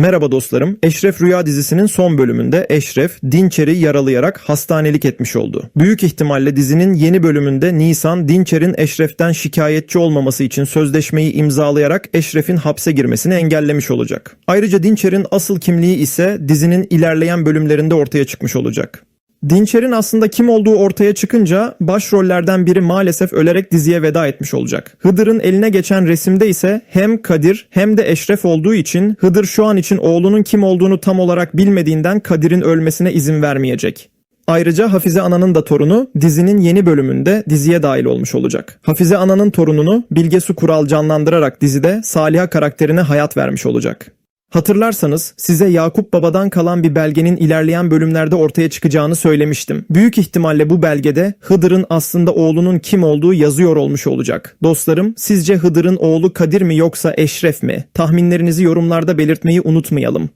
Merhaba dostlarım. Eşref Rüya dizisinin son bölümünde Eşref, Dinçer'i yaralayarak hastanelik etmiş oldu. Büyük ihtimalle dizinin yeni bölümünde Nisan, Dinçer'in Eşref'ten şikayetçi olmaması için sözleşmeyi imzalayarak Eşref'in hapse girmesini engellemiş olacak. Ayrıca Dinçer'in asıl kimliği ise dizinin ilerleyen bölümlerinde ortaya çıkmış olacak. Dinçer'in aslında kim olduğu ortaya çıkınca başrollerden biri maalesef ölerek diziye veda etmiş olacak. Hıdır'ın eline geçen resimde ise hem Kadir hem de Eşref olduğu için Hıdır şu an için oğlunun kim olduğunu tam olarak bilmediğinden Kadir'in ölmesine izin vermeyecek. Ayrıca Hafize Ana'nın da torunu dizinin yeni bölümünde diziye dahil olmuş olacak. Hafize Ana'nın torununu Bilge Su Kural canlandırarak dizide Saliha karakterine hayat vermiş olacak. Hatırlarsanız size Yakup Baba'dan kalan bir belgenin ilerleyen bölümlerde ortaya çıkacağını söylemiştim. Büyük ihtimalle bu belgede Hıdır'ın aslında oğlunun kim olduğu yazıyor olmuş olacak. Dostlarım sizce Hıdır'ın oğlu Kadir mi yoksa Eşref mi? Tahminlerinizi yorumlarda belirtmeyi unutmayalım.